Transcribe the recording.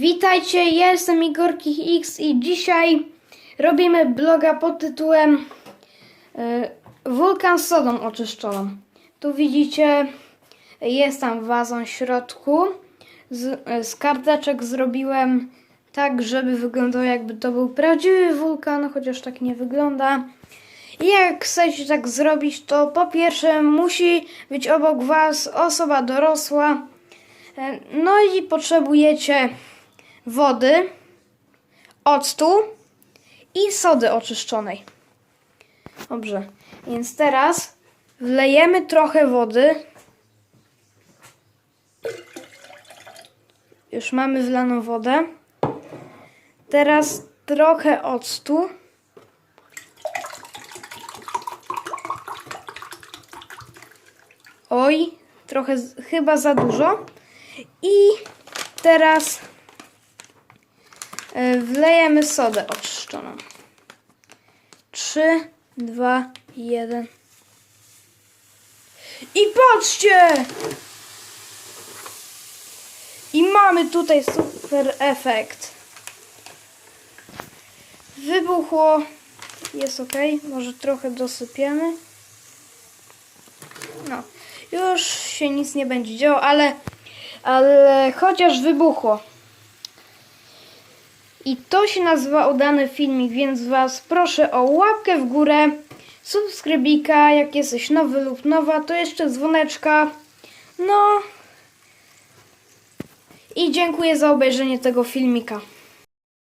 Witajcie, jestem Igorki X i dzisiaj robimy bloga pod tytułem e, Wulkan z sodą oczyszczoną. Tu widzicie, jest tam wazon w środku. Z, e, z karteczek zrobiłem tak, żeby wyglądał jakby to był prawdziwy wulkan, chociaż tak nie wygląda. I jak chcecie tak zrobić, to po pierwsze musi być obok was osoba dorosła. E, No i potrzebujecie wody, octu i sody oczyszczonej. Dobrze, więc teraz wlejemy trochę wody. Już mamy wlaną wodę. Teraz trochę octu. Oj, trochę chyba za dużo. I teraz wlejemy sodę oczyszczoną. 3, 2, 1. I patrzcie! I mamy tutaj super efekt. Wybuchło. Jest ok. Może trochę dosypiemy. No. Już się nic nie będzie działo, ale, ale chociaż wybuchło. I to się nazywa udany filmik, więc Was proszę o łapkę w górę, subskrybika, jak jesteś nowy lub nowa, to jeszcze dzwoneczka. No. I dziękuję za obejrzenie tego filmika.